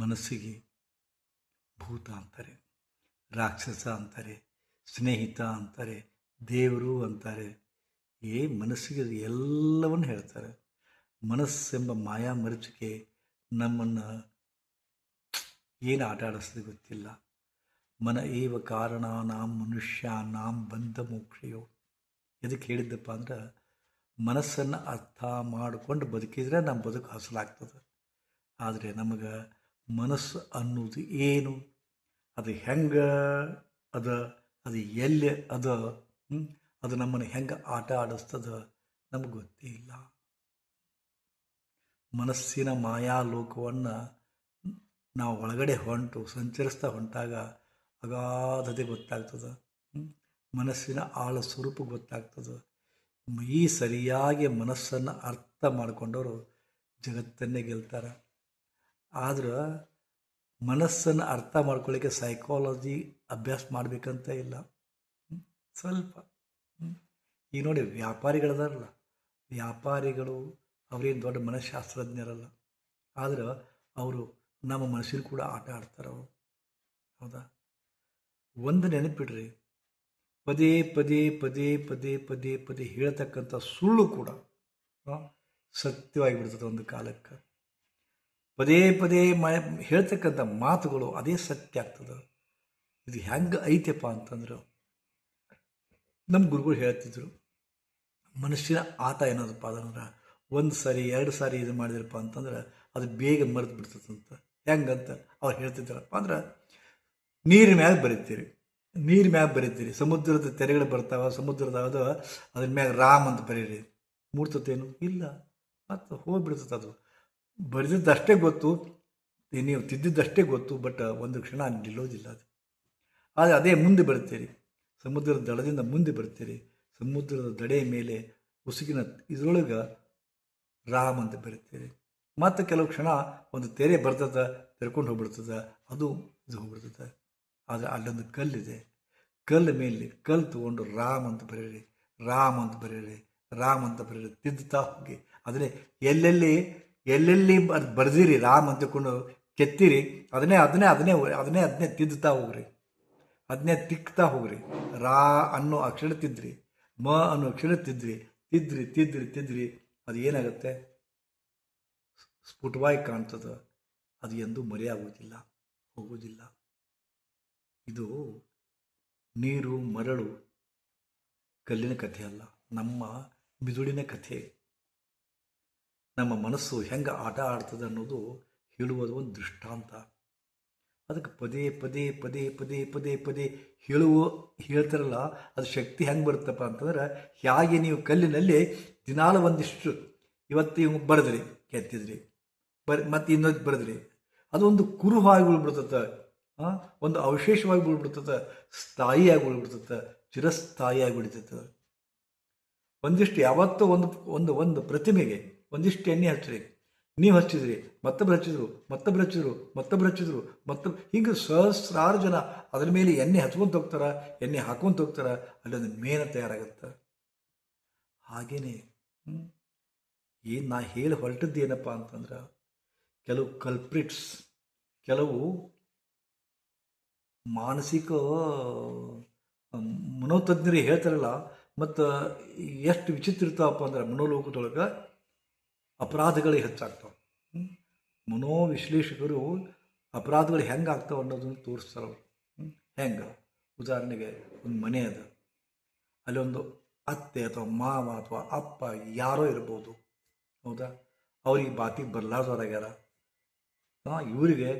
ಮನಸ್ಸಿಗೆ ಭೂತ ಅಂತಾರೆ, ರಾಕ್ಷಸ ಅಂತಾರೆ, ಸ್ನೇಹಿತ ಅಂತಾರೆ, ದೇವರು ಅಂತಾರೆ. ಏ ಮನಸ್ಸಿಗೆ ಎಲ್ಲವನ್ನು ಹೇಳ್ತಾರೆ. ಮನಸ್ಸೆಂಬ ಮಾಯಾ ಮರೀಚಿಕೆ ನಮ್ಮನ್ನು ಏನು ಆಟ ಆಡಿಸ್ತದೆ ಗೊತ್ತಿಲ್ಲ. ಮನ ಏವ ಕಾರಣ ನಾಂ ಮನುಷ್ಯ ನಾಂ ಬಂಧ ಮೋಕ್ಷೆಯೋ. ಎದಕ್ಕೆ ಹೇಳಿದ್ದಪ್ಪ ಅಂದ್ರೆ ಮನಸ್ಸನ್ನು ಅರ್ಥ ಮಾಡಿಕೊಂಡು ಬದುಕಿದರೆ ನಮ್ಮ ಬದುಕು ಹಸಲಾಗ್ತದೆ ಆದರೆ ನಮಗೆ ಮನಸ್ಸು ಅನ್ನೋದು ಏನು? ಅದು ಹೆಂಗೆ ಅದ? ಅದು ಎಲ್ಲಿ ಅದ? ಅದು ನಮ್ಮನ್ನು ಹೆಂಗೆ ಆಟ ಆಡಿಸ್ತದ? ನಮಗೆ ಗೊತ್ತೇ ಇಲ್ಲ ಮನಸ್ಸಿನ ಮಾಯಾ ಲೋಕವನ್ನು ನಾವು ಒಳಗಡೆ ಹೊಂಟು, ಸಂಚರಿಸ್ತಾ ಹೊಂಟಾಗ ಅಗಾಧತೆ ಗೊತ್ತಾಗ್ತದೆ. ಮನಸ್ಸಿನ ಆಳ ಸ್ವರೂಪ ಗೊತ್ತಾಗ್ತದೆ. ಈ ಸರಿಯಾಗಿ ಮನಸ್ಸನ್ನು ಅರ್ಥ ಮಾಡಿಕೊಂಡವರು ಜಗತ್ತನ್ನೇ ಗೆಲ್ತಾರೆ. ಆದ್ರೆ ಮನಸ್ಸನ್ನು ಅರ್ಥ ಮಾಡ್ಕೊಳ್ಳಿಕ್ಕೆ ಸೈಕಾಲಜಿ ಅಭ್ಯಾಸ ಮಾಡಬೇಕಂತ ಇಲ್ಲ. ಸ್ವಲ್ಪ? ಈಗ ನೋಡಿ ವ್ಯಾಪಾರಿಗಳದಾರಲ್ಲ, ವ್ಯಾಪಾರಿಗಳು ಅವ್ರೇನು ದೊಡ್ಡ ಮನಃಶಾಸ್ತ್ರಜ್ಞರಲ್ಲ ಆದ್ರೆ ಅವರು ನಮ್ಮ ಮನಸ್ಸಿನ ಕೂಡ ಆಟ ಆಡ್ತಾರೆ ಅವರು. ಹೌದಾ? ಒಂದು ನೆನಪಿಡ್ರಿ, ಪದೇ ಪದೇ ಪದೇ ಪದೇ ಪದೇ ಪದೇ ಹೇಳ್ತಕ್ಕಂಥ ಸುಳ್ಳು ಕೂಡ ಸತ್ಯವಾಗಿ ಬಿಡ್ತದೆ ಒಂದು ಕಾಲಕ್ಕೆ. ಪದೇ ಪದೇ ಮ, ಹೇಳ್ತಕ್ಕಂಥ ಮಾತುಗಳು ಅದೇ ಸತ್ಯ ಆಗ್ತದೆ. ಇದು ಹೆಂಗೆ ಐತೆಪ್ಪ ಅಂತಂದ್ರೆ ನಮ್ಮ ಗುರುಗಳು ಹೇಳ್ತಿದ್ರು, ಮನುಷ್ಯನ ಆತ ಏನದಪ್ಪ ಅದಂದ್ರೆ ಒಂದು ಸಾರಿ, ಎರಡು ಸಾರಿ ಇದು ಮಾಡಿದ್ರಪ್ಪ ಅಂತಂದ್ರೆ, ಅದು ಬೇಗ ಮರೆತು ಬಿಡ್ತದಂತ. ಹೆಂಗಂತ ಅವ್ರು ಹೇಳ್ತಿದ್ದಾರಪ್ಪ ಅಂದ್ರೆ ನೀರಿನ ಮ್ಯಾಗ ಬರೀತೀರಿ, ನೀರು ಮ್ಯಾಗ ಬರೀತೀರಿ, ಸಮುದ್ರದ ತೆರೆಗಳು ಬರ್ತಾವ, ಸಮುದ್ರದ ಅದು, ಅದ್ರ ಮ್ಯಾಗ ರಾಮ್ ಅಂತ ಬರೀರಿ. ಮೂಡ್ತತೇನು ಇಲ್ಲ, ಮತ್ತು ಹೋಗ್ಬಿಡ್ತದೆ ಅದು. ಬರೆದಿದ್ದಷ್ಟೇ ಗೊತ್ತು ನೀವು ತಿದ್ದಿದ್ದಷ್ಟೇ ಗೊತ್ತು, ಬಟ್ ಒಂದು ಕ್ಷಣ ನಿಲ್ಲೋದಿಲ್ಲ ಅದು. ಆದರೆ ಅದೇ ಮುಂದೆ ಬರುತ್ತೀರಿ. ಸಮುದ್ರದ ದಡದಿಂದ ಮುಂದೆ ಬರುತ್ತೀರಿ. ಸಮುದ್ರದ ದಡೆಯ ಮೇಲೆ ಉಸುಕಿನ ಇದರೊಳಗೆ ರಾಮ್ ಅಂತ ಬರುತ್ತೀರಿ. ಮತ್ತು ಕೆಲವು ಕ್ಷಣ ಒಂದು ತೆರೆ ಬರ್ತದೆ, ತೆರ್ಕೊಂಡು ಹೋಗ್ಬಿಡ್ತದೆ, ಅದು ಇದು ಹೋಗ್ಬಿಡ್ತದೆ. ಆದರೆ ಅಲ್ಲೊಂದು ಕಲ್ಲಿದೆ. ಕಲ್ಲು ಮೇಲೆ ಕಲ್ಲು ತಗೊಂಡು ರಾಮ್ ಅಂತ ಬರೀರಿ ರಾಮ್ ಅಂತ ಬರೀರಿ ರಾಮ್ ಅಂತ ಬರೀರಿ ತಿದ್ದುತ್ತಾ ಹೋಗಿ. ಆದರೆ ಎಲ್ಲೆಲ್ಲಿ ಎಲ್ಲೆಲ್ಲಿ ಅದು ಬರ್ದಿರಿ, ರಾಮ್ ಅಂತಕೊಂಡು ಕೆತ್ತಿರಿ, ಅದನ್ನೇ ಅದನ್ನೇ ಅದನ್ನೇ ಅದನ್ನೇ ಅದನ್ನೇ ತಿದ್ದುತ್ತಾ ಹೋಗ್ರಿ. ಅದನ್ನೇ ತಿಕ್ತಾ ಹೋಗ್ರಿ. ರಾ ಅನ್ನೋ ಅಕ್ಷರ ತಿದ್ರಿ ಮ ಅನ್ನೋ ಅಕ್ಷರ ತಿದ್ರಿ ತಿದ್ರಿ ತಿದ್ರಿ ತಿದ್ರಿ ಅದು ಏನಾಗುತ್ತೆ? ಸ್ಫುಟವಾಗಿ ಕಾಣ್ತದೆ. ಅದು ಎಂದೂ ಮರೆಯಾಗುವುದಿಲ್ಲ ಹೋಗುವುದಿಲ್ಲ ಇದು ನೀರು, ಮರಳು, ಕಲ್ಲಿನ ಕಥೆ ಅಲ್ಲ, ನಮ್ಮ ಮಿದುಳಿನ ಕಥೆ. ನಮ್ಮ ಮನಸ್ಸು ಹೆಂಗೆ ಆಟ ಆಡ್ತದೆ ಅನ್ನೋದು ಹೇಳುವುದು ಒಂದು ದೃಷ್ಟಾಂತ. ಅದಕ್ಕೆ ಪದೇ ಪದೇ ಪದೇ ಪದೇ ಪದೇ ಪದೇ ಹೇಳುವ ಹೇಳ್ತಾರಲ್ಲ, ಅದು ಶಕ್ತಿ ಹೆಂಗೆ ಬರುತ್ತಪ್ಪ ಅಂತಂದ್ರೆ, ಹೇಗೆ ನೀವು ಕಲ್ಲಿನಲ್ಲಿ ದಿನಾಲು ಒಂದಿಷ್ಟು, ಇವತ್ತು ಇವ್ ಬರೆದ್ರಿ, ಕೆತ್ತಿದ್ರಿ, ಬರ್, ಮತ್ತು ಇನ್ನೊಂದು ಬರೆದ್ರಿ, ಅದೊಂದು ಕುರುವಾಗಿ ಉಳ್ಬಿಡ್ತದೆ ಒಂದು ಅವಶೇಷವಾಗಿ ಉಳ್ಬಿಡ್ತದೆ, ಸ್ಥಾಯಿಯಾಗಿ ಉಳ್ಬಿಡ್ತದೆ, ಚಿರಸ್ಥಾಯಿಯಾಗಿ ಉಳಿತದೆ. ಒಂದಿಷ್ಟು ಯಾವತ್ತೂ ಒಂದು ಒಂದು ಒಂದು ಪ್ರತಿಮೆಗೆ ಒಂದಿಷ್ಟು ಎಣ್ಣೆ ಹಚ್ಚಿರಿ. ನೀವು ಹಚ್ಚಿದ್ರಿ ಮತ್ತೊಬ್ಬರು ಹಚ್ಚಿದ್ರು ಮತ್ತೊಬ್ಬರು ಹಚ್ಚಿದ್ರು ಮತ್ತೊಬ್ಬರು ಹಚ್ಚಿದ್ರು ಮತ್ತೊಬ್ಬ ಹಿಂಗೆ ಸಹಸ್ರಾರು ಜನ ಅದ್ರ ಮೇಲೆ ಎಣ್ಣೆ ಹಚ್ಕೊಂತ ಹೋಗ್ತಾರ, ಎಣ್ಣೆ ಹಾಕೊಂತ ಹೋಗ್ತಾರ, ಅಲ್ಲೊಂದು ಮೇನ ತಯಾರಾಗುತ್ತೆ. ಹಾಗೇನೆ ಏನು ನಾ ಹೇಳಿ ಹೊರಟದ್ದು ಏನಪ್ಪ ಅಂತಂದ್ರೆ, ಕೆಲವು ಕಲ್ಪ್ರಿಟ್ಸ್ ಕೆಲವು ಮಾನಸಿಕ ಮನೋತಜ್ಞರು ಹೇಳ್ತಾರಲ್ಲ, ಮತ್ತು ಎಷ್ಟು ವಿಚಿತ್ರ ಇರ್ತಾವಪ್ಪ ಅಂದ್ರೆ ಮನೋಲೋಕದೊಳಗೆ ಅಪರಾಧಗಳು ಹೆಚ್ಚಾಗ್ತಾವೆ. ಮನೋ ಮನೋವಿಶ್ಲೇಷಕರು ಅಪರಾಧಗಳು ಹೆಂಗೆ ಆಗ್ತಾವೆ ಅನ್ನೋದನ್ನು ತೋರಿಸ್ತಾರೆ ಅವರು. ಹೆಂಗೆ? ಉದಾಹರಣೆಗೆ ಒಂದು ಮನೆ ಅದ. ಅಲ್ಲಿ ಒಂದು ಅತ್ತೆ ಅಥವಾ ಮಾವ ಅಥವಾ ಅಪ್ಪ ಯಾರೋ ಇರ್ಬೋದು. ಹೌದಾ? ಅವ್ರಿಗೆ ಬಾತಿಗೆ ಬರಲಾರ್ದವ್ರಾಗ್ಯಾರ. ಇವರಿಗೆ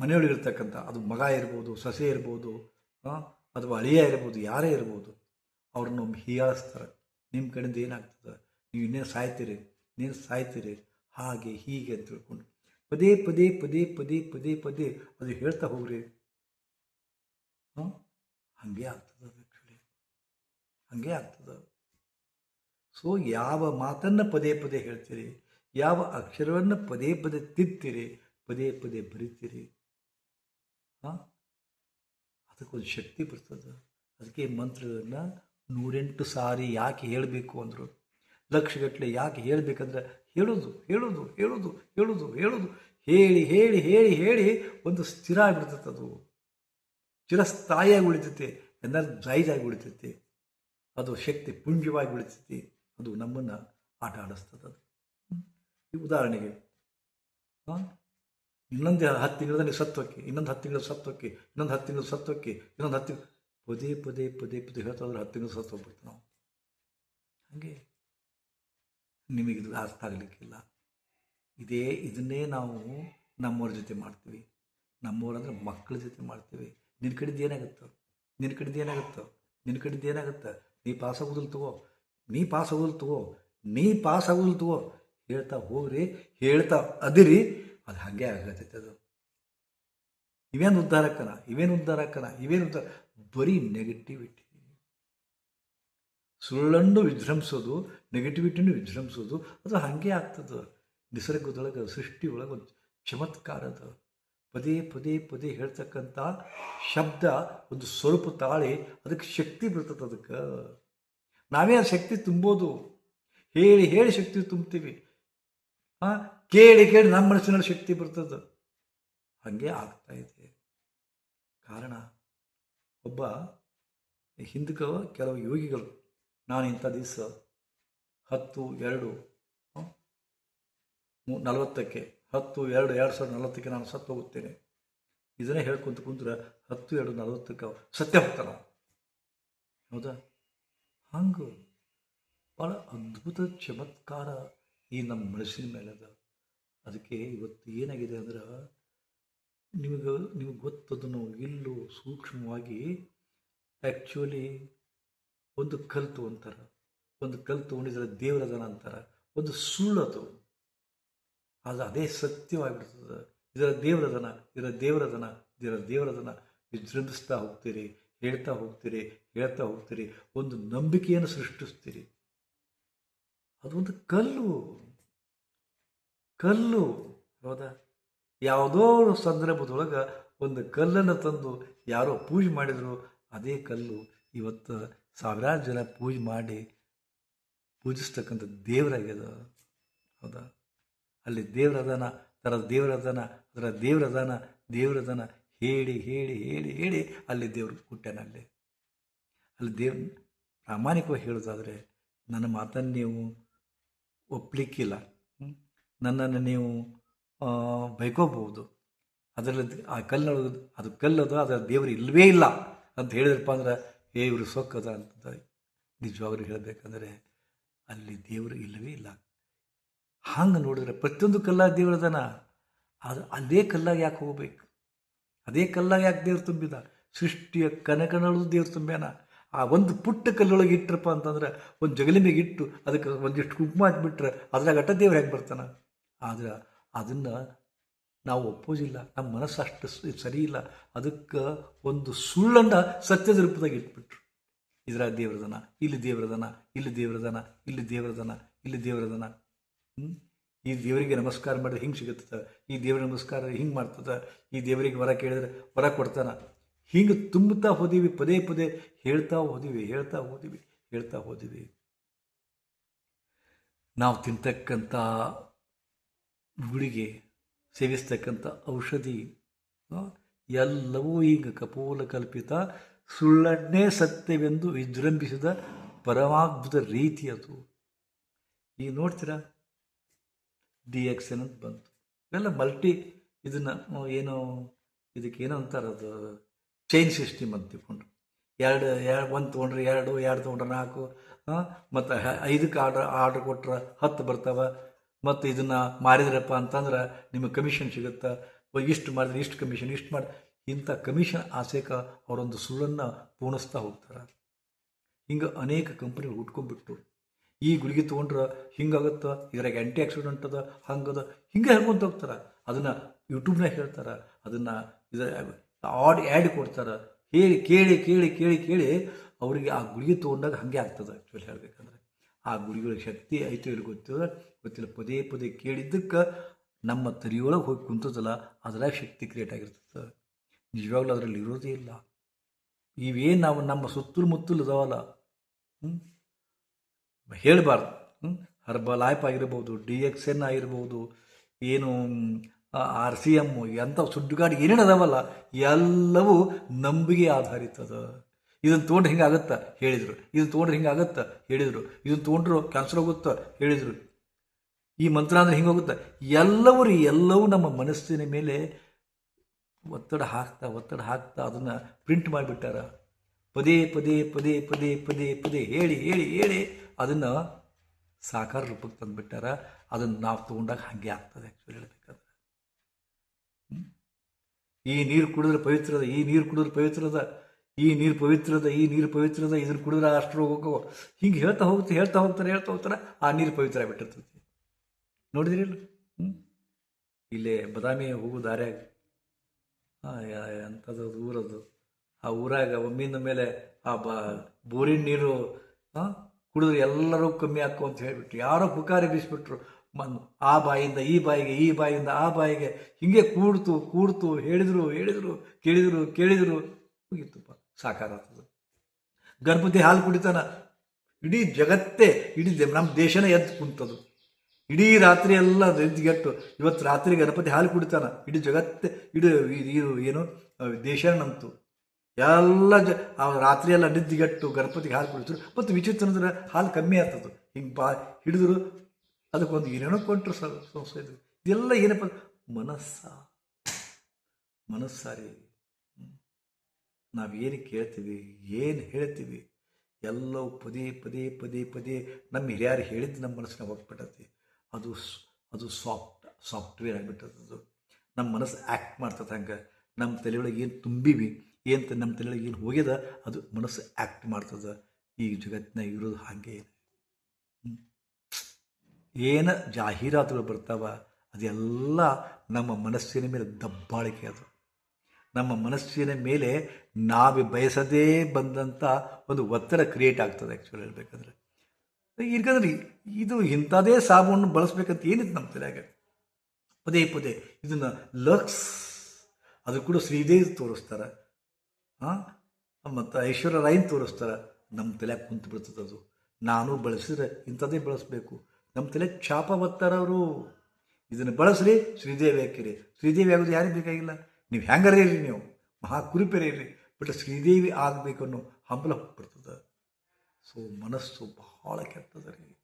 ಮನೆಯೊಳಗಿರ್ತಕ್ಕಂಥ ಅದು ಮಗ ಇರ್ಬೋದು, ಸೊಸೆ ಇರ್ಬೋದು ಅಥವಾ ಅಳಿಯ ಇರ್ಬೋದು, ಯಾರೇ ಇರ್ಬೋದು, ಅವ್ರನ್ನ ಒಮ್ಮೆ ಹೀಯಾಳಿಸ್ತಾರೆ. ನಿಮ್ಮ ಕಡೆಯಿಂದ ಏನಾಗ್ತದೆ? ನೀವು ಇನ್ನೇನು ಸಾಯ್ತೀರಿ? ನೀನು ಸಾಯ್ತೀರಿ. ಹಾಗೆ ಹೀಗೆ ಅಂತ ತಿಳ್ಕೊಂಡು. ಪದೇ ಪದೇ ಪದೇ ಪದೇ ಪದೇ ಪದೇ ಅದು ಹೇಳ್ತಾ ಹೋಗ್ರಿ. ಹಾಗೆ ಆಗ್ತದೆ ಆ್ಯಕ್ಚುಲಿ ಹಾಗೆ ಆಗ್ತದೆ ಸೊ ಯಾವ ಮಾತನ್ನು ಪದೇ ಪದೇ ಹೇಳ್ತೀರಿ? ಯಾವ ಅಕ್ಷರವನ್ನು ಪದೇ ಪದೇ ತಿತ್ತೀರಿ ಪದೇ ಪದೇ ಬರಿತೀರಿ? ಹಾಂ? ಅದಕ್ಕೊಂದು ಶಕ್ತಿ ಬರ್ತದೆ. ಅದಕ್ಕೆ ಮಂತ್ರಗಳನ್ನು ನೂರೆಂಟು ಸಾರಿ ಯಾಕೆ ಹೇಳಬೇಕು ಅಂದರು. ಲಕ್ಷಗಟ್ಟಲೆ ಯಾಕೆ ಹೇಳಬೇಕಂದ್ರೆ ಹೇಳೋದು ಹೇಳೋದು ಹೇಳೋದು ಹೇಳೋದು ಹೇಳೋದು. ಹೇಳಿ ಹೇಳಿ ಹೇಳಿ ಹೇಳಿ ಒಂದು ಸ್ಥಿರ ಆಗಿಬಿಡ್ತೈತೆ ಅದು. ಚಿರಸ್ಥಾಯಿಯಾಗಿ ಉಳಿತೈತೆ ಎನರ್ಜೈಸ್ ಆಗಿ ಉಳಿತೈತೆ. ಅದು ಶಕ್ತಿ ಪುಂಜವಾಗಿ ಉಳಿತೈತಿ. ಅದು ನಮ್ಮನ್ನು ಆಟ ಆಡಿಸ್ತದೆ ಅದು. ಈ ಉದಾಹರಣೆಗೆ ಇನ್ನೊಂದು ಹತ್ತು ತಿಂಗಳಲ್ಲಿ ಸತ್ವಕ್ಕೆ, ಇನ್ನೊಂದು ಹತ್ತು ತಿಂಗಳು ಸತ್ವಕ್ಕೆ, ಇನ್ನೊಂದು ಹತ್ತು ತಿಂಗಳು ಸತ್ವಕ್ಕೆ, ಇನ್ನೊಂದು ಹತ್ತು ಪದೇ ಪದೇ ಪದೇ ಪದೇ ಹೇಳ್ತಾ ಹೋದ್ರೆ ಹತ್ತು ತಿಂಗಳು ಸತ್ತು ಹೋಗ್ಬಿಡ್ತು ನಾವು. ಹಾಗೆ. ನಿಮಗಿದು ಅರ್ಥ ಆಗಲಿಕ್ಕಿಲ್ಲ. ಇದೇ, ಇದನ್ನೇ ನಾವು ನಮ್ಮವ್ರ ಜೊತೆ ಮಾಡ್ತೀವಿ. ನಮ್ಮವ್ರು ಅಂದರೆ ಮಕ್ಕಳ ಜೊತೆ ಮಾಡ್ತೀವಿ. ನಿನ್ನ ಕಡೆದು ಏನಾಗುತ್ತೋ? ನಿನ್ನ ಕಡೆದು ಏನಾಗುತ್ತೋ? ನಿನ್ನ ಕಡೆದು ಏನಾಗುತ್ತೆ? ನೀ ಪಾಸ್ ಆಗೋದಿಲ್ಲ ತಗೋ. ನೀ ಪಾಸ್ ಆಗೋದಿಲ್ಲ ತಗೋ. ನೀ ಪಾಸ್ ಆಗೋದಿಲ್ಲ ತಗೋ. ಹೇಳ್ತಾ ಹೋಗ್ರಿ, ಹೇಳ್ತಾ ಅದಿರಿ. ಅದು ಹಾಗೆ ಆಗತ್ತೈತೆ ಅದು. ಇವೇನು ಉದ್ಧಾರಕ್ಕನ ಇವೇನು ಉದ್ಧಾರಕ್ಕನ ಇವೇನು ಉದ್ಧಾರ ಬರೀ ನೆಗೆಟಿವಿಟಿ ಸುಳ್ಳನ್ನು ವಿಜೃಂಭಿಸೋದು ನೆಗೆಟಿವಿಟಿನೂ ವಿಜೃಂಭಿಸೋದು, ಅದು ಹಾಗೆ ಆಗ್ತದೆ. ನಿಸರ್ಗದೊಳಗೆ ಸೃಷ್ಟಿ ಒಳಗೆ ಒಂದು ಚಮತ್ಕಾರ ಅದು. ಪದೇ ಪದೇ ಪದೇ ಹೇಳ್ತಕ್ಕಂಥ ಶಬ್ದ, ಒಂದು ಸ್ವರೂಪ ತಾಳಿ, ಅದಕ್ಕೆ ಶಕ್ತಿ ಬರ್ತದೆ ಅದಕ್ಕೆ. ನಾವೇ ಆ ಶಕ್ತಿ ತುಂಬೋದು. ಹೇಳಿ ಹೇಳಿ ಶಕ್ತಿ ತುಂಬ್ತೀವಿ. ಹಾಂ ಕೇಳಿ ಕೇಳಿ ನಮ್ಮ ಮನಸ್ಸಿನಲ್ಲಿ ಶಕ್ತಿ ಬರ್ತದೆ. ಹಾಗೆ ಆಗ್ತಾ ಇದೆ. ಕಾರಣ, ಒಬ್ಬ ಹಿಂದಕ್ಕೆ ಕೆಲವು ಯೋಗಿಗಳು ನಾನು ಇಂಥ ದಿವಸ ಹತ್ತು, ಎರಡು ನಲವತ್ತಕ್ಕೆ, ಹತ್ತು, ಎರಡು ಎರಡು ಸಾವಿರದ ನಲವತ್ತಕ್ಕೆ ನಾನು ಸತ್ತು ಹೋಗುತ್ತೇನೆ. ಇದನ್ನೇ ಹೇಳ್ಕೊಂತ ಕುಂತ್ರೆ ಹತ್ತು, ಎರಡು, ನಲವತ್ತಕ್ಕೆ ಸತ್ಯ ಹೋಗ್ತಾನ ಹೌದಾ? ಹಂಗೆ. ಭಾಳ ಅದ್ಭುತ, ಚಮತ್ಕಾರ ಈ ನಮ್ಮ ಮನಸ್ಸಿನ ಮೇಲೆ ಅದ. ಅದಕ್ಕೆ ಇವತ್ತು ಏನಾಗಿದೆ ಅಂದ್ರೆ ನಿಮಗೆ ನಿಮಗೆ ಗೊತ್ತದನ್ನು ಇಲ್ಲೂ ಸೂಕ್ಷ್ಮವಾಗಿ ಆ್ಯಕ್ಚುಲಿ ಒಂದು ಕಲ್ತು ಅಂತಾರ. ಒಂದು ಕಲ್ತು ಉಣಿದ್ರೆ ದೇವರದನ ಅಂತಾರೆ. ಒಂದು ಸುಳ್ಳದು ಅದು. ಅದೇ ಸತ್ಯವಾಗಿಬಿಡ್ತದೆ ಇದರ ದೇವರದನ ಇದರ ದೇವರದನ ಇದರ ದೇವರದನ ವಿಜೃಂಭಿಸ್ತಾ ಹೋಗ್ತೀರಿ, ಹೇಳ್ತಾ ಹೋಗ್ತೀರಿ ಹೇಳ್ತಾ ಹೋಗ್ತೀರಿ. ಒಂದು ನಂಬಿಕೆಯನ್ನು ಸೃಷ್ಟಿಸ್ತೀರಿ. ಅದೊಂದು ಕಲ್ಲು. ಕಲ್ಲು. ಹೌದಾ? ಯಾವುದೋ ಒಂದು ಸಂದರ್ಭದೊಳಗೆ ಒಂದು ಕಲ್ಲನ್ನು ತಂದು ಯಾರೋ ಪೂಜೆ ಮಾಡಿದ್ರು, ಅದೇ ಕಲ್ಲು. ಇವತ್ತು ಸಾವಿರಾರು ಜನ ಪೂಜೆ ಮಾಡಿ ಪೂಜಿಸ್ತಕ್ಕಂಥ ದೇವರಾಗ್ಯದ. ಹೌದಾ? ಅಲ್ಲಿ ದೇವರದಾನ, ಅದರ ದೇವರದಾನ ಅದರ ದೇವರದಾನ ದೇವರದಾನ ಹೇಳಿ ಹೇಳಿ ಹೇಳಿ ಹೇಳಿ ಅಲ್ಲಿ ದೇವರು ಹುಟ್ಟ್ಯಾನ ಅಲ್ಲಿ. ದೇವ್, ಪ್ರಾಮಾಣಿಕವಾಗಿ ಹೇಳೋದಾದರೆ ನನ್ನ ಮಾತನ್ನು ನೀವು ಒಪ್ಪಲಿಕ್ಕಿಲ್ಲ? ನನ್ನನ್ನು ನೀವು ಬೈಕೋಬಹುದು. ಅದರಲ್ಲಿ ಆ ಕಲ್ಲೊಳಗೆ, ಅದು ಕಲ್ಲದು, ಅದರ ದೇವರು ಇಲ್ಲವೇ ಇಲ್ಲ ಅಂತ ಹೇಳಿದ್ರಪ್ಪ ಅಂದ್ರೆ ಏ, ಇವರು ಸೊಕ್ಕದ ಅಂತ ನಿಜವಾಗ್ಲೂ ಹೇಳಬೇಕಂದ್ರೆ ಅಲ್ಲಿ ದೇವರು ಇಲ್ಲವೇ ಇಲ್ಲ. ಹಂಗೆ ನೋಡಿದ್ರೆ ಪ್ರತಿಯೊಂದು ಕಲ್ಲಾಗ ದೇವರದನ ಅದು ಅದೇ ಕಲ್ಲಾಗ ಯಾಕೆ ಹೋಗ್ಬೇಕು? ಅದೇ ಕಲ್ಲಾಗ ಯಾಕೆ ದೇವ್ರು ತುಂಬಿದ? ಸೃಷ್ಟಿಯ ಕನಕನಳು ದೇವ್ರು ತುಂಬ್ಯಾನ. ಆ ಒಂದು ಪುಟ್ಟ ಕಲ್ಲೊಳಗೆ ಇಟ್ಟರಪ್ಪ ಅಂತಂದ್ರೆ ಒಂದು ಜಗಲಿ ಮೇಲೆ ಇಟ್ಟು ಅದಕ್ಕೆ ಒಂದಿಷ್ಟು ಕುಂಕುಮ ಹಾಕ್ಬಿಟ್ರೆ ಅದ್ರಾಗ ಅಟ್ಟ ದೇವ್ರು ಹೇಗೆ ಬರ್ತಾನೆ? ಆದ್ರೆ ಅದನ್ನು ನಾವು ಒಪ್ಪೋದಿಲ್ಲ ನಮ್ಮ ಮನಸ್ಸು ಅಷ್ಟು ಸರಿ ಇಲ್ಲ ಅದಕ್ಕೆ ಒಂದು ಸುಳ್ಳನ್ನು ಸತ್ಯದ ರೂಪದಾಗ ಇಟ್ಬಿಟ್ರು ಇದರ ದೇವ್ರದನ ಇಲ್ಲಿ ದೇವ್ರದನ ಇಲ್ಲಿ ದೇವ್ರದನ ಇಲ್ಲಿ ದೇವ್ರದನ ಇಲ್ಲಿ ದೇವ್ರದನ? ಈ ದೇವರಿಗೆ ನಮಸ್ಕಾರ ಮಾಡಿದ್ರೆ ಹಿಂಗೆ ಸಿಗುತ್ತದ? ಈ ದೇವ್ರ ನಮಸ್ಕಾರ ಹಿಂಗೆ ಮಾಡ್ತದ? ಈ ದೇವರಿಗೆ ವರ ಕೇಳಿದ್ರೆ ವರ ಕೊಡ್ತಾನ? ಹಿಂಗೆ ತುಂಬುತ್ತಾ ಹೋದೀವಿ, ಪದೇ ಪದೇ ಹೇಳ್ತಾ ಹೋದಿವಿ ಹೇಳ್ತಾ ಹೋದಿವಿ ಹೇಳ್ತಾ ಹೋದಿವಿ. ನಾವು ತಿಂತಕ್ಕಂಥ ಗುಳಿಗೆ ಸೇವಿಸ್ತಕ್ಕಂಥ ಔಷಧಿ. ಎಲ್ಲವೂ ಈಗ ಕಪೋಲ ಕಲ್ಪಿತ ಸುಳ್ಳನ್ನೇ ಸತ್ಯವೆಂದು ವಿಜೃಂಭಿಸಿದ ಪರಮಾದ್ಭುತ ರೀತಿ ಅದು. ಈಗ ನೋಡ್ತೀರಾ? ಡಿ ಎಕ್ಸ್ ಎನ್ ಅಂತ ಬಂತು. ಇವೆಲ್ಲ ಮಲ್ಟಿ ಇದನ್ನು ಏನು ಇದಕ್ಕೆ ಏನೋ ಅಂತಾರೆ ಅದು, ಚೈನ್ ಸಿಸ್ಟಮ್ ಅಂತ ತಿಳ್ಕೊಂಡು ಎರಡು ಎರಡು, ಒಂದು ತೊಗೊಂಡ್ರೆ ಎರಡು ಎರಡು ತೊಗೊಂಡ್ರೆ ನಾಲ್ಕು ಮತ್ತು ಐದಕ್ಕೆ ಆರ್ಡ್ರ್ ಆರ್ಡ್ರ್ ಕೊಟ್ರೆ ಹತ್ತು ಬರ್ತಾವೆ. ಮತ್ತು ಇದನ್ನು ಮಾರಿದ್ರಪ್ಪ ಅಂತಂದ್ರೆ ನಿಮಗೆ ಕಮಿಷನ್ ಸಿಗುತ್ತೆ? ಇಷ್ಟು ಮಾಡಿದ್ರೆ ಇಷ್ಟು ಕಮಿಷನ್ ಇಷ್ಟು ಮಾಡಿ, ಇಂಥ ಕಮಿಷನ್ ಆಸೆಕ ಅವರೊಂದು ಸುಳ್ಳನ್ನು ಪೂರ್ಣಿಸ್ತಾ ಹೋಗ್ತಾರೆ. ಹಿಂಗೆ ಅನೇಕ ಕಂಪ್ನಿಗಳು ಹುಟ್ಕೊಂಡ್ಬಿಟ್ಟು ಈ ಗುಳಿಗೆ ತೊಗೊಂಡ್ರೆ ಹಿಂಗಾಗತ್ತೆ, ಇದ್ರಾಗ ಆ್ಯಂಟಿ ಆಕ್ಸಿಡೆಂಟ್ ಅದ, ಹಂಗದ, ಹಿಂಗೆ ಹೇಳ್ಕೊಂತ ಹೋಗ್ತಾರೆ. ಅದನ್ನು ಯೂಟ್ಯೂಬ್ನಾಗ ಹೇಳ್ತಾರೆ. ಅದನ್ನು ಇದರ ಆಡ್ ಆ್ಯಡ್ ಕೊಡ್ತಾರೆ. ಹೇಳಿ ಕೇಳಿ ಕೇಳಿ ಕೇಳಿ ಕೇಳಿ ಅವರಿಗೆ ಆ ಗುಳಿಗೆ ತೊಗೊಂಡಾಗ ಹಾಗೆ ಆಗ್ತದೆ ಆ್ಯಕ್ಚುಲಿ ಹೇಳ್ಬೇಕಂದ್ರೆ. ಆ ಗುಡಿಗಳ ಶಕ್ತಿ ಐತೋ ಇಲ್ಲಿ ಗೊತ್ತಿಲ್ಲ ಗೊತ್ತಿಲ್ಲ. ಪದೇ ಪದೇ ಕೇಳಿದ್ದಕ್ಕೆ ನಮ್ಮ ತಲೆಯೊಳಗೆ ಹೋಗಿ ಕುಂತದಲ್ಲ ಅದರ ಶಕ್ತಿ ಕ್ರಿಯೇಟ್ ಆಗಿರ್ತದೆ. ನಿಜವಾಗ್ಲೂ ಅದರಲ್ಲಿ ಇರೋದೇ ಇಲ್ಲ. ಇವೇನು ನಾವು ನಮ್ಮ ಸುತ್ತಲೂ ಮುತ್ತಲು ಇದಾವಲ್ಲ ಹ್ಞೂ ಹೇಳಬಾರ್ದು ಹರ್ಬಲ್ ಆ್ಯಪ್ ಆಗಿರ್ಬೋದು ಡಿ ಎಕ್ಸ್ ಎನ್ ಆಗಿರ್ಬೋದು, ಏನು ಆರ್ ಸಿ ಎಮ್ಮು ಎಂಥ ಸುಡ್ಡುಗಾಡಿ ಏನೇನು ಅದಾವಲ್ಲ, ಎಲ್ಲವೂ ನಂಬಿಕೆ ಆಧಾರಿತದ. ಇದನ್ನು ತೊಗೊಂಡ್ರೆ ಹಿಂಗಾಗತ್ತೆ ಹೇಳಿದರು. ಇದನ್ನು ತೊಗೊಂಡ್ರೆ ಹಿಂಗಾಗತ್ತೆ ಹೇಳಿದರು. ಇದನ್ನು ತೊಗೊಂಡ್ರು ಕ್ಯಾನ್ಸರ್ ಹೋಗುತ್ತೆ? ಹೇಳಿದರು. ಈ ಮಂತ್ರ ಅಂದರೆ ಹಿಂಗೆ ಹೋಗುತ್ತೆ? ಎಲ್ಲವೂ ಎಲ್ಲವೂ ನಮ್ಮ ಮನಸ್ಸಿನ ಮೇಲೆ ಒತ್ತಡ ಹಾಕ್ತಾ ಒತ್ತಡ ಹಾಕ್ತಾ ಅದನ್ನು ಪ್ರಿಂಟ್ ಮಾಡಿಬಿಟ್ಟಾರ. ಪದೇ ಪದೇ ಪದೇ ಪದೇ ಪದೇ ಪದೇ ಹೇಳಿ ಹೇಳಿ ಹೇಳಿ ಅದನ್ನು ಸಾಕಾರ ರೂಪಕ್ಕೆ ತಂದುಬಿಟ್ಟಾರ. ಅದನ್ನು ನಾವು ತೊಗೊಂಡಾಗ ಹಾಗೆ ಆಗ್ತದೆ ಆ್ಯಕ್ಚುಲಿ ಹೇಳ್ಬೇಕಂದ್ರೆ. ಈ ನೀರು ಕುಡಿದ್ರೆ ಪವಿತ್ರದ, ಈ ನೀರು ಕುಡಿದ್ರೆ ಪವಿತ್ರದ. ಈ ನೀರು ಪವಿತ್ರದ, ಈ ನೀರು ಪವಿತ್ರದ, ಇದನ್ನು ಕುಡಿದ್ರೆ ಅಷ್ಟು ರೋಗಕ್ಕೂ ಹಿಂಗೆ ಹೇಳ್ತಾ ಹೋಗ್ತಾರೆ ಹೇಳ್ತಾ ಹೋಗ್ತಾರೆ ಹೇಳ್ತಾ ಹೋಗ್ತಾರೆ, ಆ ನೀರು ಪವಿತ್ರ ಆಗಿಬಿಟ್ಟಿರ್ತೈತಿ ನೋಡಿದಿರಿ ಹ್ಞೂ ಇಲ್ಲೇ ಬದಾಮಿ ಹೋಗೋ ದಾರ್ಯಾಗ. ಹಾಂ ಎಂಥದ್ದು ಊರದು ಆ ಊರಾಗ ಒಮ್ಮಿಂದ ಮೇಲೆ ಆ ಬ, ಬೋರಿನ ನೀರು ಕುಡಿದ್ರೆ ಎಲ್ಲರೂ ಕಮ್ಮಿ ಹಾಕು ಅಂತ ಹೇಳಿಬಿಟ್ರು. ಯಾರೋ ಪುಕಾರಿ ಬೀಸ್ಬಿಟ್ರು. ಮನ್, ಆ ಬಾಯಿಂದ, ಈ ಬಾಯಿಗೆ, ಈ ಬಾಯಿಂದ, ಆ ಬಾಯಿಗೆ ಹಿಂಗೆ ಕೂಡ್ತು ಕೂಡ್ತು, ಹೇಳಿದರು, ಹೇಳಿದ್ರು, ಕೇಳಿದರು, ಕೇಳಿದ್ರು. ಮುಗೀತಪ್ಪ ಸಾಕಾರ ಆಗ್ತದೆ ಹಾಲು ಕುಡಿತಾನ ಇಡೀ ಜಗತ್ತೇ, ಇಡೀ ನಮ್ಮ ದೇಶನೇ ಎದ್ದು ಕುಂತದು. ಇಡೀ ರಾತ್ರಿ ಎಲ್ಲ ಎದ್ದುಗೆಟ್ಟು ಇವತ್ತು ರಾತ್ರಿ ಗಣಪತಿ ಹಾಲು ಕುಡಿತಾನ ಇಡೀ ಜಗತ್ತೇ, ಇಡೀ ಇದು ಏನು ದೇಶ ನಂತು ಎಲ್ಲ ಜ ರಾತ್ರಿ ಎಲ್ಲ ನಿದ್ದಿಗೆಟ್ಟು ಗಣಪತಿಗೆ ಹಾಲು ಕುಡಿದ್ರು ಮತ್ತು ವಿಚಿತ್ರ ಅಂದ್ರೆ ಹಾಲು ಕಮ್ಮಿ ಆಗ್ತದೆ. ಹಿಂಗೆ ಬಾ, ಹಿಡಿದ್ರು ಅದಕ್ಕೊಂದು ಏನೇನೋ ಕೊಟ್ಟರು ಸಂಸ್ಥೆ ಇದು ಇದೆಲ್ಲ ಏನಪ್ಪ, ಮನಸ್ಸ? ಮನಸ್ಸಾರಿ ನಾವೇನು ಕೇಳ್ತೀವಿ, ಏನು ಹೇಳ್ತೀವಿ, ಎಲ್ಲವೂ ಪದೇ ಪದೇ ಪದೇ ಪದೇ ನಮ್ಮ ಹಿರಿಯರು ಹೇಳಿದ್ದು ನಮ್ಮ ಮನಸ್ಸಿನ ಹೋಗ್ಬಿಟ್ಟತಿ. ಅದು ಅದು ಸಾಫ್ಟ್, ಸಾಫ್ಟ್ವೇರ್ ಆಗಿಬಿಟ್ಟದ್ದು ನಮ್ಮ ಮನಸ್ಸು ಆ್ಯಕ್ಟ್ ಮಾಡ್ತದೆ ಹಂಗೆ. ನಮ್ಮ ತಲೆಯೊಳಗೆ ಏನು ತುಂಬಿವಿ, ಏನು ನಮ್ಮ ತಲೆಯೊಳಗೆ ಏನು ಹೋಗ್ಯದ, ಅದು ಮನಸ್ಸು ಆ್ಯಕ್ಟ್ ಮಾಡ್ತದೆ ಈ ಜಗತ್ತಿನಾಗ ಇರೋದು ಹಾಗೆ. ಏನು ಜಾಹೀರಾತುಗಳು ಬರ್ತಾವ, ಅದೆಲ್ಲ ನಮ್ಮ ಮನಸ್ಸಿನ ಮೇಲೆ ದಬ್ಬಾಳಿಕೆ ಅದು. ನಮ್ಮ ಮನಸ್ಸಿನ ಮೇಲೆ ನಾವೇ ಬಯಸದೇ ಬಂದಂಥ ಒಂದು ಒತ್ತಡ ಕ್ರಿಯೇಟ್ ಆಗ್ತದೆ ಆ್ಯಕ್ಚುಲಿ ಹೇಳ್ಬೇಕಂದ್ರೆ. ಯಾಕಂದ್ರೆ ಇದು ಇಂಥದೇ ಸಾಬೂನು ಬಳಸ್ಬೇಕಂತ ಏನಿತ್ತು ನಮ್ಮ ತಲೆಯಾಗ ಪದೇ ಪದೇ ಇದನ್ನು ಲಕ್ಸ್, ಅದು ಕೂಡ ಶ್ರೀದೇವಿ ತೋರಿಸ್ತಾರೆ. ಹಾಂ ಮತ್ತು ಐಶ್ವರ್ಯ ರೈನ್ ತೋರಿಸ್ತಾರೆ. ನಮ್ಮ ತಲೆಯಾಗ ಕುಂತು ಬಿಡ್ತದೆ ಅದು. ನಾನು ಬಳಸಿದ್ರೆ ಇಂಥದ್ದೇ ಬಳಸಬೇಕು. ನಮ್ಮ ತಲೆ ಚಾಪ ಬರ್ತಾರೆ ಅವರು. ಇದನ್ನು ಬಳಸ್ರಿ ಶ್ರೀದೇವಿ ಹಾಕಿರಿ. ಶ್ರೀದೇವಿ ಆಗೋದು ಯಾರಿಗೆ ಬೇಕಾಗಿಲ್ಲ? ನೀವು ಹ್ಯಾಂಗರೇ ಇರ್ರಿ ನೀವು. ಮಹಾ ಕುರುಪೇರಿ ಇರ್ರಿ ಬಟ್ ಶ್ರೀದೇವಿ ಆಗಬೇಕು ಅನ್ನೋ ಹಂಬಲ ಹೋಗ್ಬಿಡ್ತದೆ ಸೊ ಮನಸ್ಸು ಬಹಳ ರೀ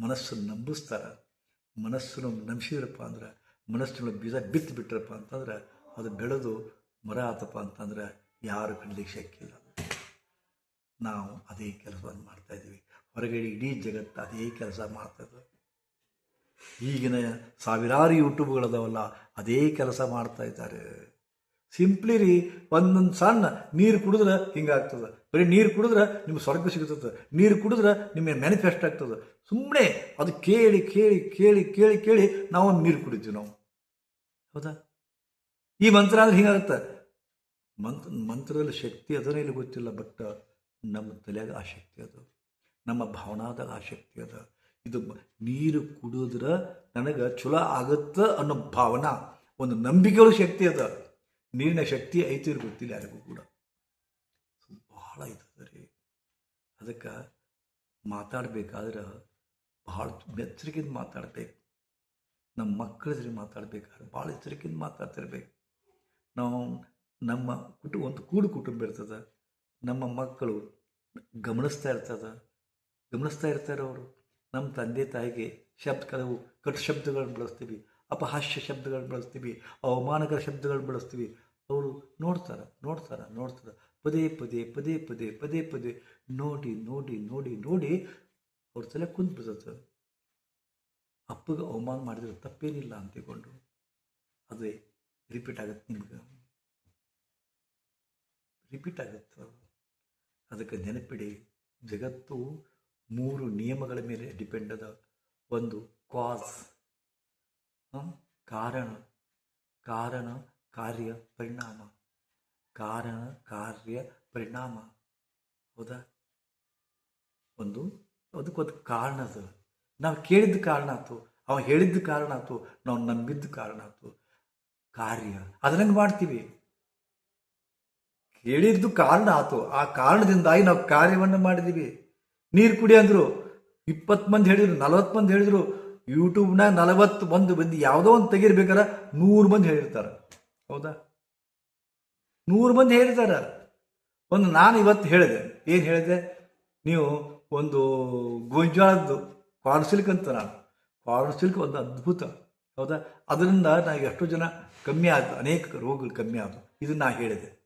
ಮನಸ್ಸನ್ನು ನಂಬಿಸ್ತಾರೆ. ಮನಸ್ಸನ್ನು ನಂಬಿಸಿದ್ರಪ್ಪ ಅಂದ್ರೆ ಮನಸ್ಸಿನ ಬೀಜ ಬಿತ್ತು ಬಿಟ್ರಪ್ಪ ಅಂತಂದ್ರೆ ಅದು ಬೆಳೆದು ಮರ ಆತಪ್ಪ ಅಂತಂದ್ರೆ ಯಾರು ಕಂಡಲಿಕ್ಕೆ ಇಲ್ಲ. ನಾವು ಅದೇ ಕೆಲಸವನ್ನು ಮಾಡ್ತಾ ಇದ್ದೀವಿ. ಹೊರಗಡೆ ಇಡೀ ಜಗತ್ತು ಅದೇ ಕೆಲಸ ಮಾಡ್ತದೆ ಈಗಿನ ಸಾವಿರಾರು ಯೂಟ್ಯೂಬ್ಗಳದವಲ್ಲ ಅದೇ ಕೆಲಸ ಮಾಡ್ತಾ ಇದ್ದಾರೆ. ಸಿಂಪ್ಲಿ ರೀ, ಒಂದೊಂದು ಸಣ್ಣ ನೀರು ಕುಡಿದ್ರೆ ಹಿಂಗಾಗ್ತದೆ. ಬರೀ ನೀರು ಕುಡಿದ್ರೆ ನಿಮ್ಗೆ ಸ್ವರ್ಗ ಸಿಗ್ತದೆ ನೀರು ಕುಡಿದ್ರೆ ನಿಮಗೆ ಮ್ಯಾನಿಫೆಸ್ಟ್ ಆಗ್ತದೆ. ಸುಮ್ಮನೆ ಅದು ಕೇಳಿ ಕೇಳಿ ಕೇಳಿ ಕೇಳಿ ಕೇಳಿ ನಾವು ನೀರು ಕುಡಿತೀವಿ ನಾವು. ಹೌದಾ? ಈ ಮಂತ್ರ ಅಂದ್ರೆ ಹಿಂಗಾಗುತ್ತೆ. ಮಂತ್ರ ಮಂತ್ರದಲ್ಲಿ ಶಕ್ತಿ ಅದನ್ನ ಇಲ್ಲಿ ಗೊತ್ತಿಲ್ಲ ಬಟ್ ನಮ್ಮ ತಲೆಯಾಗ ಆ ಶಕ್ತಿ ಅದು. ನಮ್ಮ ಭಾವನಾದಾಗ ಆ ಶಕ್ತಿ ಅದ. ಇದು ನೀರು ಕುಡಿದ್ರೆ ನನಗೆ ಚಲೋ ಆಗುತ್ತೆ ಅನ್ನೋ ಭಾವನಾ, ಒಂದು ನಂಬಿಕೆಗಳು ಶಕ್ತಿ ಅದ. ನೀರಿನ ಶಕ್ತಿ ಐತಿ ಇವ್ರಿಗೆ ಗೊತ್ತಿಲ್ಲ ಯಾರಿಗೂ ಕೂಡ. ಭಾಳ ಇರ್ತದೆ ರೀ. ಅದಕ್ಕೆ ಮಾತಾಡಬೇಕಾದ್ರೆ ಭಾಳ ಎಚ್ಚರಿಕೆಯಿಂದ ಮಾತಾಡ್ಬೇಕು. ನಮ್ಮ ಮಕ್ಕಳ ಜೊತೆ ಮಾತಾಡ್ಬೇಕಾದ್ರೆ ಭಾಳ ಎಚ್ಚರಿಕೆಯಿಂದ ಮಾತಾಡ್ತಿರ್ಬೇಕು. ನಾವು ನಮ್ಮ ಕುಟುಂಬ ಒಂದು ಕೂಡು ಕುಟುಂಬ ಇರ್ತದೆ. ನಮ್ಮ ಮಕ್ಕಳು ಗಮನಿಸ್ತಾ ಇರ್ತದೆ. ಗಮನಿಸ್ತಾ ಇರ್ತಾರೆ ಅವರು ನಮ್ಮ ತಂದೆ ತಾಯಿಗೆ ಶಬ್ದ ಕೆಲವು ಕಟ್ಟು ಶಬ್ದಗಳನ್ನು ಬಳಸ್ತೀವಿ. ಅಪಹಾಸ್ಯ ಶಬ್ದಗಳು ಬಳಸ್ತೀವಿ, ಅವಮಾನಕರ ಶಬ್ದಗಳು ಬಳಸ್ತೀವಿ. ಅವರು ನೋಡ್ತಾರೆ ನೋಡ್ತಾರೆ ನೋಡ್ತಾರೆ. ಪದೇ ಪದೇ ಪದೇ ಪದೇ ಪದೇ ಪದೇ ನೋಡಿ ನೋಡಿ ನೋಡಿ ನೋಡಿ ಅವ್ರ ತಲೆ ಕುಂತು ಬಿಡ್ತದೆ ಅಪ್ಪಗೆ ಅವಮಾನ ಮಾಡಿದ್ರೆ ತಪ್ಪೇನಿಲ್ಲ ಅಂತ ತಿಳ್ಕೊಂಡು ಅದೇ ರಿಪೀಟ್ ಆಗುತ್ತೆ ನಿಮ್ಗೆ. ರಿಪೀಟ್ ಆಗುತ್ತೆ ಅದಕ್ಕೆ ನೆನಪಿಡಿ, ಜಗತ್ತು ಮೂರು ನಿಯಮಗಳ ಮೇಲೆ ಡಿಪೆಂಡ್ ಅದ. ಒಂದು ಕಾಸ್ ಕಾರಣ ಕಾರಣ, ಕಾರ್ಯ, ಪರಿಣಾಮ. ಕಾರಣ, ಕಾರ್ಯ, ಪರಿಣಾಮ. ಹೌದಾ? ಒಂದು ಅದಕ್ಕೊಂದು ಕಾರಣ ಅದು. ನಾವು ಕೇಳಿದ್ದ ಕಾರಣ ಆಯ್ತು ಅವ ಹೇಳಿದ್ದ ಕಾರಣ ಆಯ್ತು ನಾವು ನಂಬಿದ್ದ ಕಾರಣ ಆಯ್ತು ಕಾರ್ಯ. ಅದನ್ನಂಗೆ ಮಾಡ್ತೀವಿ. ಕೇಳಿದ್ದು ಕಾರಣ ಆಯ್ತು ಆ ಕಾರಣದಿಂದಾಗಿ ನಾವು ಕಾರ್ಯವನ್ನು ಮಾಡಿದ್ದೀವಿ. ನೀರು ಕುಡಿ ಅಂದರು, ಇಪ್ಪತ್ತು ಮಂದಿ ಹೇಳಿದ್ರು, ನಲವತ್ತು ಮಂದಿ ಹೇಳಿದ್ರು ಯೂಟ್ಯೂಬ್ನಾಗ ನಲವತ್ತು ಮಂದಿ ಬಂದು ಯಾವುದೋ ಒಂದು ತೆಗಿರ್ಬೇಕಾರೆ ನೂರು ಮಂದಿ ಹೇಳಿರ್ತಾರೆ. ಹೌದಾ? ನೂರು ಮಂದಿ ಹೇಳಿರ್ತಾರೆ. ಒಂದು ನಾನು ಇವತ್ತು ಹೇಳಿದೆ. ಏನು ಹೇಳಿದೆ? ನೀವು ಒಂದು ಗೋಂಜಾಳದ್ದು ಕಾರ್ನ್ ಸಿಲ್ಕ್ ಅಂತ ನಾನು. ಕಾರ್ನ್ ಸಿಲ್ಕ್ ಒಂದು ಅದ್ಭುತ. ಹೌದಾ? ಅದರಿಂದ ನಾವು ಎಷ್ಟೋ ಜನ ಕಮ್ಮಿ ಆಯ್ತು ಅನೇಕ ರೋಗಗಳು ಕಮ್ಮಿ ಆಯ್ತು ಇದನ್ನು ನಾ ಹೇಳಿದೆ.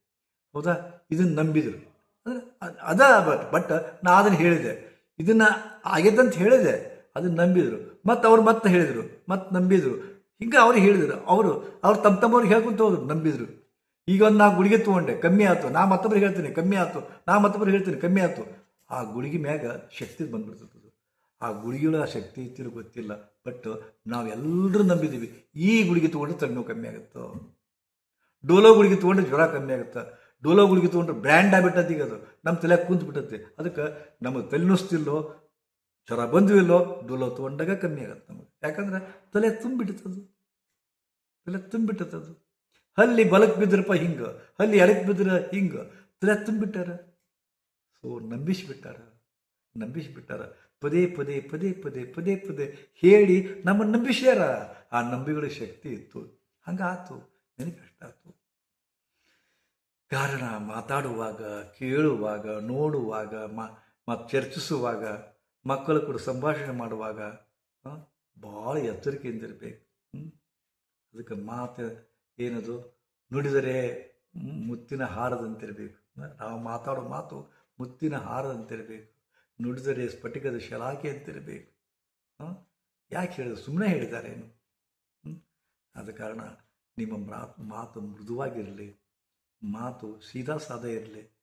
ಹೌದಾ? ಇದನ್ನು ನಂಬಿದರು. ಅಂದರೆ ಅದ್- ಅದ ಬಟ್ ಬಟ್ ನಾ ಅದನ್ನು ಹೇಳಿದೆ. ಇದನ್ನು ಆಗೈತಂತ ಹೇಳಿದೆ. ಅದನ್ನು ನಂಬಿದರು. ಮತ್ತು ಅವ್ರು ಮತ್ತೆ ಹೇಳಿದರು. ಮತ್ತೆ ನಂಬಿದರು. ಹಿಂಗೆ ಅವ್ರು ಹೇಳಿದರು. ಅವರು, ಅವ್ರು ತಮ್ಮ ತಮ್ಮವ್ರಿಗೆ ಹೇಳ್ಕೊಂತ ಹೋದ್ರು, ನಂಬಿದರು. ಈಗ ಒಂದು ನಾ ಗುಳಿಗೆ ತೊಗೊಂಡೆ, ಕಮ್ಮಿ ಆಯ್ತು ನಾ ಮತ್ತೊಬ್ಬರಿಗೆ ಹೇಳ್ತೀನಿ, ಕಮ್ಮಿ ಆಯ್ತು ನಾ ಮತ್ತೊಬ್ಬರಿಗೆ ಹೇಳ್ತೀನಿ, ಕಮ್ಮಿ ಆಯ್ತು ಆ ಗುಳಿಗೆ ಮ್ಯಾಗ ಶಕ್ತಿ ಬಂದ್ಬಿಡ್ತದೆ. ಆ ಗುಳಿಗೆಗಳ ಶಕ್ತಿ ಇತ್ತಿರೋ ಗೊತ್ತಿಲ್ಲ. ಬಟ್ ನಾವೆಲ್ಲರೂ ನಂಬಿದ್ದೀವಿ ಈ ಗುಳಿಗೆ ತೊಗೊಂಡ್ರೆ ತಣ್ಣು ಕಮ್ಮಿ ಆಗುತ್ತೋ? ಡೋಲೋ ಗುಳಿಗೆ ತೊಗೊಂಡ್ರೆ ಜ್ವರ ಕಮ್ಮಿ ಆಗುತ್ತೆ? ಡೋಲೋ ಗುಳಿಗೆ ತೊಗೊಂಡ್ರೆ ಬ್ರ್ಯಾಂಡ್ ಆಗ್ಬಿಟ್ಟೈತಿ ಈಗ ಅದು. ನಮ್ಮ ತಲೆ ಕುಂತು ಬಿಟ್ಟೈತಿ ಅದಕ್ಕೆ ನಮಗೆ ತಲೆನೋಸ್ತಿಲ್ಲೋ ಜ್ವರ ಬಂದ್ವು ಇಲ್ಲೋ ತೊಗೊಂಡಾಗ ಕಮ್ಮಿ ಆಗತ್ತೆ ನಮಗೆ. ಯಾಕಂದ್ರೆ ತಲೆ ತುಂಬಿಟ್ಟದು ತಲೆ ತುಂಬಿಟ್ಟದು ಹಲ್ಲಿ ಬಲಕ್ಕೆ ಬಿದ್ರಪ್ಪ ಹಿಂಗೆ, ಹಲ್ಲಿ ಎಡಕ್ ಬಿದ್ರ ಹಿಂಗೆ, ತಲೆ ತುಂಬಿಟ್ಟಾರ. ಸೊ ನಂಬಿಸಿಬಿಟ್ಟಾರ ನಂಬಿಸಿಬಿಟ್ಟಾರ. ಪದೇ ಪದೇ ಪದೇ ಪದೇ ಪದೇ ಪದೇ ಹೇಳಿ ನಮ್ಮನ್ನು ನಂಬಿಸ್ಯಾರ. ಆ ನಂಬಿಗಳ ಶಕ್ತಿ ಇತ್ತು. ಹಂಗಾತು ಆಯ್ತು ಕಾರಣ ಮಾತಾಡುವಾಗ, ಕೇಳುವಾಗ, ನೋಡುವಾಗ ಮತ್ತು ಚರ್ಚಿಸುವಾಗ ಮಕ್ಕಳು ಕೂಡ ಸಂಭಾಷಣೆ ಮಾಡುವಾಗ ಭಾಳ ಎಚ್ಚರಿಕೆಯಿಂದ ಇರಬೇಕು. ಅದಕ್ಕೆ ಮಾತು ಏನದು? ನುಡಿದರೆ ಮುತ್ತಿನ ಹಾರದಂತಿರಬೇಕು. ನಾವು ಮಾತಾಡೋ ಮಾತು ಮುತ್ತಿನ ಹಾರದಂತಿರಬೇಕು. ನುಡಿದರೆ ಸ್ಫಟಿಕದ ಶಲಾಕೆ ಅಂತಿರಬೇಕು. ಯಾಕೆ ಹೇಳಿದ್ರು? ಸುಮ್ಮನೆ ಹೇಳಿದಾರೇನು ಹ್ಮ್? ಆದ ಕಾರಣ ನಿಮ್ಮ ಮಾತು ಮೃದುವಾಗಿರಲಿ. ಮಾತು ಸೀದಾ ಸಾದ ಇರಲಿ.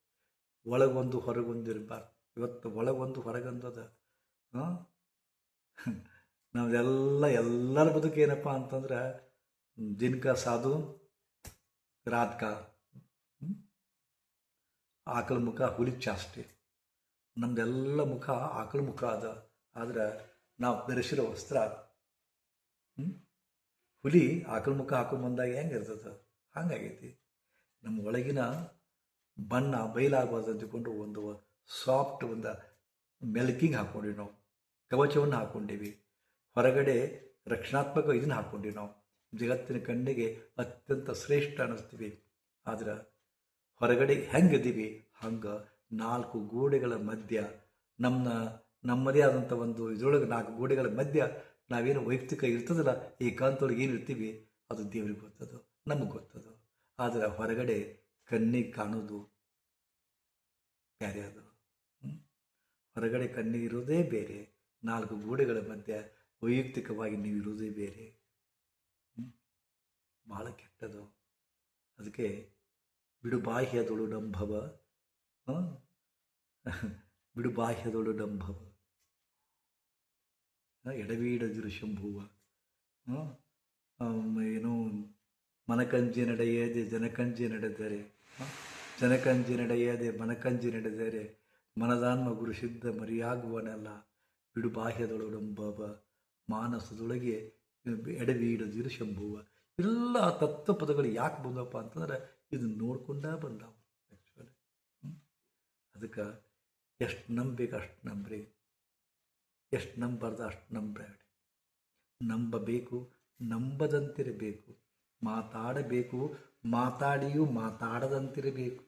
ಒಳಗೊಂದು ಹೊರಗೊಂದು ಇರಬಾರ್ದು. ಇವತ್ತು ಒಳಗೊಂದು ಹೊರಗೊಂದು ನಾವೆಲ್ಲ ಎಲ್ಲರ ಬದುಕು ಏನಪ್ಪ ಅಂತಂದ್ರೆ, ದಿನಕ ಸಾಧು, ರಾತ್ಕ? ಆಕಳ ಮುಖ, ಹುಲಿ ಚಾಸ್ತಿ ನಮ್ದೆಲ್ಲ ಮುಖ ಆಕಳ ಮುಖ ಅದ. ಆದ್ರೆ ನಾವು ಧರಿಸಿರೋ ವಸ್ತ್ರ ಹುಲಿ ಆಕಳ ಮುಖ ಹಾಕೊಂಡು ಬಂದಾಗ ಹೆಂಗಿರ್ತದ ಹಂಗಾಗೈತಿ. ನಮ್ಮ ಒಳಗಿನ ಬಣ್ಣ ಬಯಲಾಗಬಾರ್ದು ಅಂತಕೊಂಡು ಒಂದು ಸಾಫ್ಟ್ ಒಂದು ಮೆಲ್ಕಿಂಗ್ ಹಾಕ್ಕೊಂಡಿವಿ ನಾವು. ಕವಚವನ್ನು ಹಾಕ್ಕೊಂಡಿವಿ ಹೊರಗಡೆ ರಕ್ಷಣಾತ್ಮಕ ಇದನ್ನು ಹಾಕ್ಕೊಂಡಿವಿ ನಾವು. ಜಗತ್ತಿನ ಕಣ್ಣಿಗೆ ಅತ್ಯಂತ ಶ್ರೇಷ್ಠ ಅನ್ನಿಸ್ತೀವಿ ಆದ್ರೆ ಹೊರಗಡೆ ಹೆಂಗಿದ್ದೀವಿ? ಹಂಗೆ ನಾಲ್ಕು ಗೋಡೆಗಳ ಮಧ್ಯ ನಮ್ಮ ನಮ್ಮದೇ ಆದಂಥ ಒಂದು ಇದರೊಳಗೆ ನಾಲ್ಕು ಗೋಡೆಗಳ ಮಧ್ಯ ನಾವೇನು ವೈಯಕ್ತಿಕ ಇರ್ತದಲ್ಲ ಏಕಾಂತೊಳಗೆ ಏನು ಇರ್ತೀವಿ? ಅದು ದೇವ್ರಿಗೆ ಗೊತ್ತದು, ನಮಗೆ ಗೊತ್ತದು. ಆದರೆ ಹೊರಗಡೆ ಕಣ್ಣಿಗೆ ಕಾಣೋದು ಬೇರೆ ಹೊರಗಡೆ ಕಣ್ಣಿಗೆ ಇರೋದೇ ಬೇರೆ. ನಾಲ್ಕು ಗೋಡೆಗಳ ಮಧ್ಯೆ ವೈಯಕ್ತಿಕವಾಗಿ ನೀವು ಇರುವುದೇ ಬೇರೆ. ಬಹಳ ಕೆಟ್ಟದು. ಅದಕ್ಕೆ ಬಿಡು ಬಾಹ್ಯದೊಳು ಡಂಭವ. ಬಿಡು ಬಾಹ್ಯದೊಳು ಡಂಭವ. ಎಡವೀಡದಿರು ಶಂಭುವ. ಏನು ಮನಕಂಜಿ ನಡೆಯದೆ ಜನಕಂಜಿ ನಡೆದರೆ? ಜನಕಂಜಿ ನಡೆಯದೆ ಮನಕಂಜಿ ನಡೆದರೆ ಮನದಾನ್ಮ ಗುರು ಸಿದ್ಧ ಮರಿಯಾಗುವನೆಲ್ಲ. ಬಿಡು ಬಾಹ್ಯದೊಳು ಡಂಭವ ಮಾನಸದೊಳಗೆ ಎಡವೀಡದಿರು ಶಂಭುವ. ಎಲ್ಲ ತತ್ವ ಪದಗಳು ಯಾಕೆ ಬಂದಪ್ಪ ಅಂತಂದ್ರೆ ಇದನ್ನು ನೋಡ್ಕೊಂಡ ಬಂದಾವ ಆ್ಯಕ್ಚುಲಿ ಅದಕ್ಕೆ ಎಷ್ಟು ನಂಬಬೇಕು ಅಷ್ಟು ನಂಬ್ರಿ. ಎಷ್ಟು ನಂಬಾರ್ದ ಅಷ್ಟು ನಂಬಬೇಡಿ ನಂಬಬೇಕು, ನಂಬದಂತಿರಬೇಕು. ಮಾತಾಡಬೇಕು, ಮಾತಾಡಿಯೂ ಮಾತಾಡದಂತಿರಬೇಕು.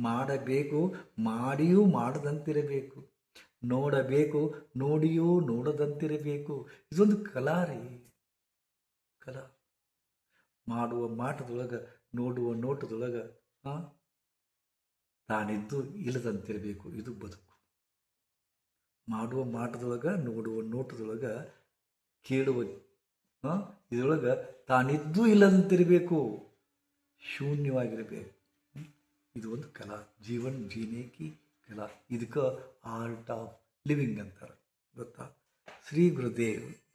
ಮಾಡಬೇಕು, ಮಾಡಿಯೂ ಮಾಡದಂತಿರಬೇಕು. ನೋಡಬೇಕು, ನೋಡಿಯೂ ನೋಡದಂತಿರಬೇಕು. ಇದೊಂದು ಕಲಾ ರೀ. ಕಲಾ. ಮಾಡುವ ಮಾಟದೊಳಗೆ, ನೋಡುವ ನೋಟದೊಳಗೆ ತಾನಿದ್ದು ಇಲ್ಲದಂತಿರಬೇಕು, ಇದು ಬದುಕು. ಮಾಡುವ ಮಾಟದೊಳಗೆ, ನೋಡುವ ನೋಟದೊಳಗೆ, ಕೇಳುವ ಇದರೊಳಗೆ ತಾನಿದ್ದು ಇಲ್ಲದಂತಿರಬೇಕು, ಶೂನ್ಯವಾಗಿರಬೇಕು. ಇದು ಒಂದು ಕಲಾ. ಜೀವನ್ ಜೀನೆ ಕಿ ಕಲಾ ಇದಕ್ಕೆ ಆರ್ಟ್ ಆಫ್ ಲಿವಿಂಗ್ ಅಂತಾರೆ. ಗೊತ್ತಾ? ಶ್ರೀ ಗುರುದೇವ್